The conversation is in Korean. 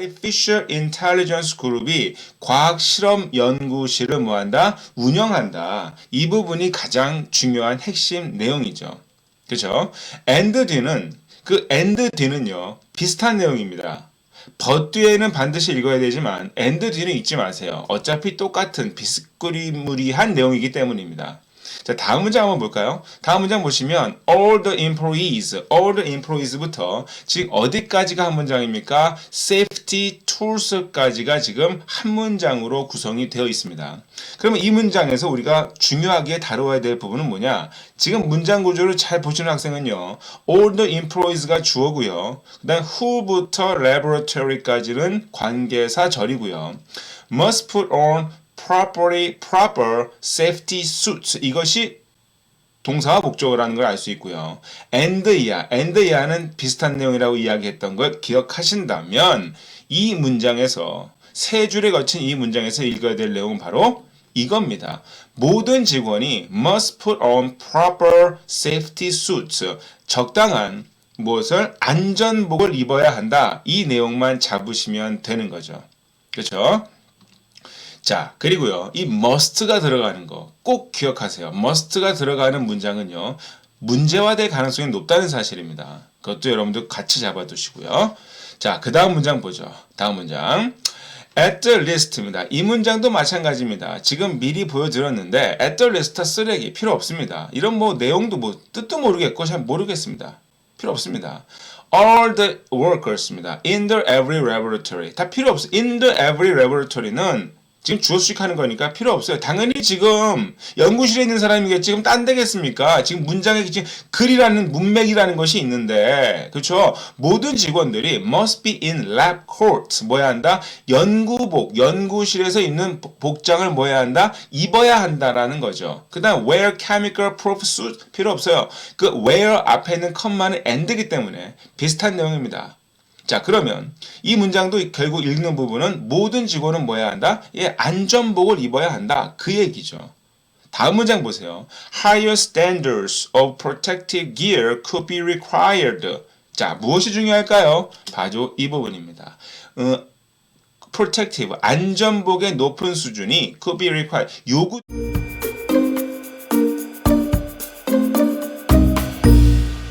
Artificial Intelligence 그룹이 과학 실험 연구실을 뭐한다? 운영한다. 이 부분이 가장 중요한 핵심 내용이죠. 그죠? and 뒤는 그 and 뒤는요. 비슷한 내용입니다. but 뒤에는 반드시 읽어야 되지만 and 뒤는 읽지 마세요. 어차피 똑같은 비스꾸리무리한 내용이기 때문입니다. 자, 다음 문장 한번 볼까요? 다음 문장 보시면 all the employees, all the employees부터 지금 어디까지가 한 문장입니까? safety tools까지가 지금 한 문장으로 구성이 되어 있습니다. 그러면 이 문장에서 우리가 중요하게 다루어야 될 부분은 뭐냐? 지금 문장 구조를 잘 보시는 학생은요. all the employees가 주어고요. 그다음 who부터 laboratory까지는 관계사 절이고요. must put on properly proper safety suits 이것이 동사와 목적어라는 걸 알 수 있고요. and 이하, and 이하는 비슷한 내용이라고 이야기했던 걸 기억하신다면 이 문장에서 세 줄에 거친 이 문장에서 읽어야 될 내용은 바로 이겁니다. 모든 직원이 must put on proper safety suits. 적당한 무엇을 안전복을 입어야 한다. 이 내용만 잡으시면 되는 거죠. 그렇죠? 자, 그리고요. 이 must가 들어가는 거 꼭 기억하세요. must가 들어가는 문장은요. 문제화될 가능성이 높다는 사실입니다. 그것도 여러분들 같이 잡아두시고요. 자, 그 다음 문장 보죠. 다음 문장. at the list입니다. 이 문장도 마찬가지입니다. 지금 미리 보여드렸는데 at the list 쓰레기 필요 없습니다. 이런 뭐 내용도 뭐 뜻도 모르겠고 잘 모르겠습니다. 필요 없습니다. all the workers입니다. in the every laboratory 다 필요 없어요. in the every laboratory는 지금 주어 수식하는 거니까 필요 없어요. 당연히 지금 연구실에 있는 사람이겠지. 지금 딴 데겠습니까? 지금 문장에 지금 글이라는 문맥이라는 것이 있는데, 그렇죠? 모든 직원들이 must be in lab coats 뭐야 한다? 연구복, 연구실에서 입는 복- 복장을 뭐야 한다? 입어야 한다라는 거죠. 그다음 wear chemical proof suit 필요 없어요. 그 wear 앞에 있는 컴마는 and이기 때문에 비슷한 내용입니다. 자, 그러면 이 문장도 결국 읽는 부분은 모든 직원은 뭐야 한다? 예, 안전복을 입어야 한다. 그 얘기죠. 다음 문장 보세요. Higher standards of protective gear could be required. 자, 무엇이 중요할까요? 바로 이 부분입니다. 어, protective, 안전복의 높은 수준이 could be required. 요구